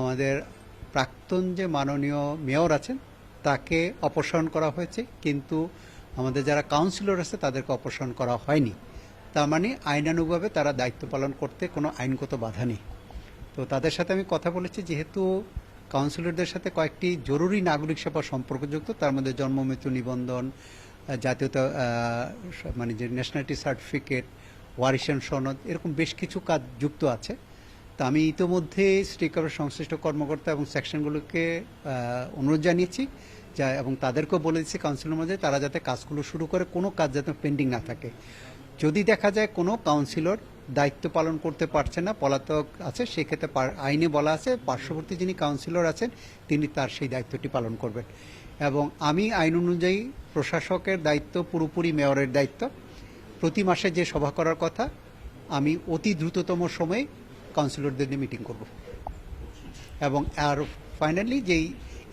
আমাদের প্রাক্তন যে মাননীয় মেয়র আছেন, তাকে অপসারণ করা হয়েছে, কিন্তু আমাদের যারা কাউন্সিলর আছে, তাদেরকে অপসারণ করা হয়নি। তার মানে আইনানুগভাবে তারা দায়িত্ব পালন করতে কোনো আইনগত বাধা নেই। তো তাদের সাথে আমি কথা বলেছি, যেহেতু কাউন্সিলরদের সাথে কয়েকটি জরুরি নাগরিক সেবা সম্পর্কযুক্ত, তার মধ্যে জন্ম, মৃত্যু নিবন্ধন জাতীয়তা মানে যে ন্যাশনালিটি সার্টিফিকেট ওয়ারিশন সনদ, এরকম বেশ কিছু কাজ যুক্ত আছে। তা আমি ইতোমধ্যে সিটি সংশ্লিষ্ট কর্মকর্তা এবং সেকশনগুলোকে অনুরোধ জানিয়েছি যা, এবং তাদেরকেও বলে দিচ্ছি কাউন্সিলের মধ্যে তারা যাতে কাজগুলো শুরু করে, কোনো কাজ যাতে পেন্ডিং না থাকে। যদি দেখা যায় কোনো কাউন্সিলর দায়িত্ব পালন করতে পারছে না, পলাতক আছে, সেক্ষেত্রে আইনে বলা আছে, পার্শ্ববর্তী যিনি কাউন্সিলর আছেন, তিনি তার সেই দায়িত্বটি পালন করবেন। এবং আমি আইন অনুযায়ী প্রশাসকের দায়িত্ব পুরোপুরি মেয়রের দায়িত্ব। প্রতি মাসে যে সভা করার কথা, আমি অতি দ্রুততম সময়ে কাউন্সিলরদের নিয়ে মিটিং করব। এবং আর ফাইনালি যেই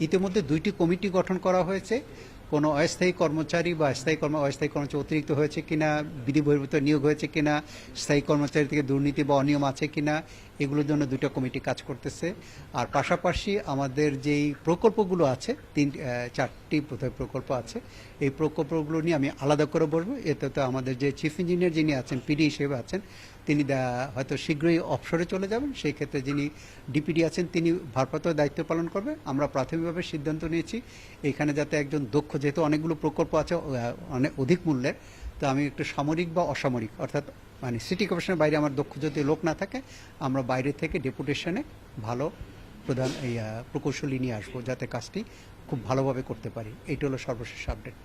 ইতিমধ্যে দুইটি কমিটি গঠন করা হয়েছে, কোনো অস্থায়ী কর্মচারী বা স্থায়ী কর্ম, অস্থায়ী কর্মচারী অতিরিক্ত হয়েছে কিনা বিধি বহির্ভূত নিয়োগ হয়েছে কিনা, স্থায়ী কর্মচারী থেকে দুর্নীতি বা অনিয়ম আছে কিনা, এগুলোর জন্য দুটো কমিটি কাজ করতেছে। আর পাশাপাশি আমাদের যেই প্রকল্পগুলো আছে, তিন চারটি বোধহয় প্রকল্প আছে, এই প্রকল্পগুলো নিয়ে আমি আলাদা করে বলব। এতে তো আমাদের যে চিফ ইঞ্জিনিয়ার যিনি আছেন পিডি হিসেবে আছেন তিনি হয়তো শীঘ্রই অবসরে চলে যাবেন, সেই ক্ষেত্রে যিনি ডিপিডি আছেন, তিনি ভারপ্রাপ্ত দায়িত্ব পালন করবে। আমরা প্রাথমিকভাবে সিদ্ধান্ত নিয়েছি, এখানে যাতে একজন দক্ষ, যেহেতু অনেকগুলো প্রকল্প আছে অনেক অধিক মূল্যের, তো আমি একটু সামরিক বা অসামরিক, অর্থাৎ মানে সিটি কর্পোরেশনের বাইরে আমার দক্ষ যদি লোক না থাকে, আমরা বাইরে থেকে ডেপুটেশনে ভালো প্রধান, এই প্রকৌশলী নিয়ে আসব, যাতে কাজটি খুব ভালোভাবে করতে পারি। এইটা হলো সর্বশেষ আপডেট